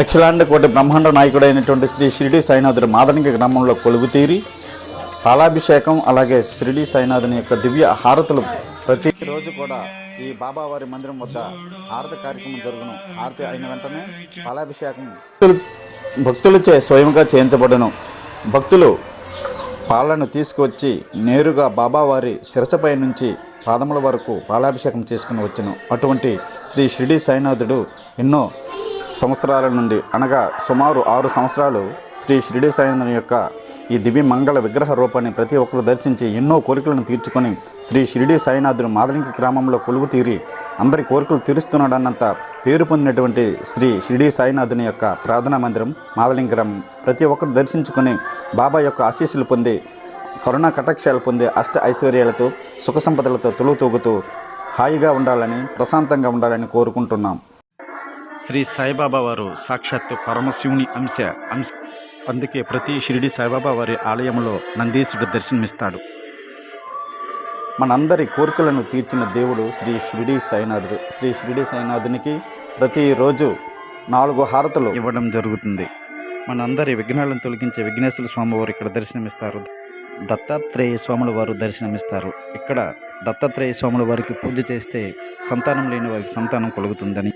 అఖిలాండ కోటి బ్రహ్మాండ నాయకుడైనటువంటి శ్రీ షిరిడి సాయినాథుడు మాదనిక గ్రామంలో కొలుగుతీరి పాలాభిషేకం అలాగే షిరిడి సాయినాథుని యొక్క దివ్య హారతులు ప్రతిరోజు కూడా ఈ బాబావారి మందిరం వద్ద హారతి కార్యక్రమం జరుగును. హారతి అయిన వెంటనే పాలాభిషేకం భక్తులు భక్తులచే స్వయంగా చేయించబడును. భక్తులు పాలను తీసుకువచ్చి నేరుగా బాబావారి శిరసపై నుంచి పాదముల వరకు పాలాభిషేకం చేసుకుని వచ్చును. అటువంటి శ్రీ షిరిడి సాయినాథుడు ఎన్నో సంవత్సరాల నుండి అనగా సుమారు ఆరు సంవత్సరాలు శ్రీ షిరిడి సాయినాథుని యొక్క ఈ దివ్య మంగళ విగ్రహ రూపాన్ని ప్రతి ఒక్కరు దర్శించి ఎన్నో కోరికలను తీర్చుకొని శ్రీ షిరిడి సాయినాథుడు మాదలింక గ్రామంలో కొలువు తీరి అందరి కోరికలు తీరుస్తున్నాడన్నంత పేరు పొందినటువంటి శ్రీ షిరిడి సాయినాథుని యొక్క ప్రార్థనా మందిరం మాదలింక గ్రామం ప్రతి ఒక్కరు దర్శించుకొని బాబా యొక్క ఆశీస్సులు పొంది కరుణా కటాక్షాలు పొందే అష్ట ఐశ్వర్యాలతో సుఖ సంపదలతో తొలుగుతూగుతూ హాయిగా ఉండాలని ప్రశాంతంగా ఉండాలని కోరుకుంటున్నాం. శ్రీ సాయిబాబా వారు సాక్షాత్తు పరమశివుని అంశ అంశ. అందుకే ప్రతి షిరిడి సాయిబాబా వారి ఆలయంలో నందీశుడు దర్శనమిస్తాడు. మనందరి కోరికలను తీర్చిన దేవుడు శ్రీ షిరిడి సాయినాథుడు. శ్రీ షిరిడి సాయినాథునికి ప్రతిరోజు నాలుగు హారతులు ఇవ్వడం జరుగుతుంది. మనందరి విఘ్నాలను తొలగించే విఘ్నేశ్వర స్వామి వారు ఇక్కడ దర్శనమిస్తారు. దత్తాత్రేయ స్వాముల వారు దర్శనమిస్తారు. ఇక్కడ దత్తాత్రేయ స్వాముల వారికి పూజ చేస్తే సంతానం లేని వారికి సంతానం కలుగుతుందని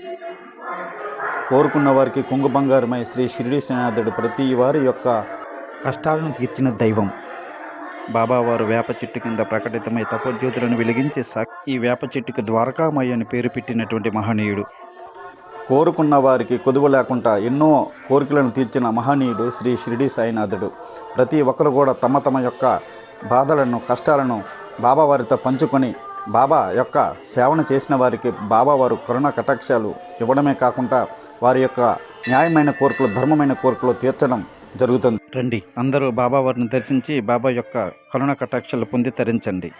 కోరుకున్న వారికి కుంగు బంగారమై శ్రీ షిరిడి సాయినాథుడు ప్రతి వారి యొక్క కష్టాలను తీర్చిన దైవం. బాబావారు వేప చెట్టు కింద ప్రకటితమై తపోజ్యోతులను వెలిగించే ఈ వేప చెట్టుకు ద్వారకామయ్య అని పేరు పెట్టినటువంటి మహనీయుడు. కోరుకున్న వారికి కొదువు లేకుండా ఎన్నో కోరికలను తీర్చిన మహనీయుడు శ్రీ షిరిడి సాయినాథుడు. ప్రతి ఒక్కరు కూడా తమ తమ యొక్క బాధలను కష్టాలను బాబావారితో పంచుకొని బాబా యొక్క సేవను చేసిన వారికి బాబా వారు కరుణ కటాక్షాలు ఇవ్వడమే కాకుండా వారి యొక్క న్యాయమైన కోరికలు ధర్మమైన కోరికలు తీర్చడం జరుగుతుంది. రండి అందరూ బాబావారిని దర్శించి బాబా యొక్క కరుణ కటాక్షలు పొంది తరించండి.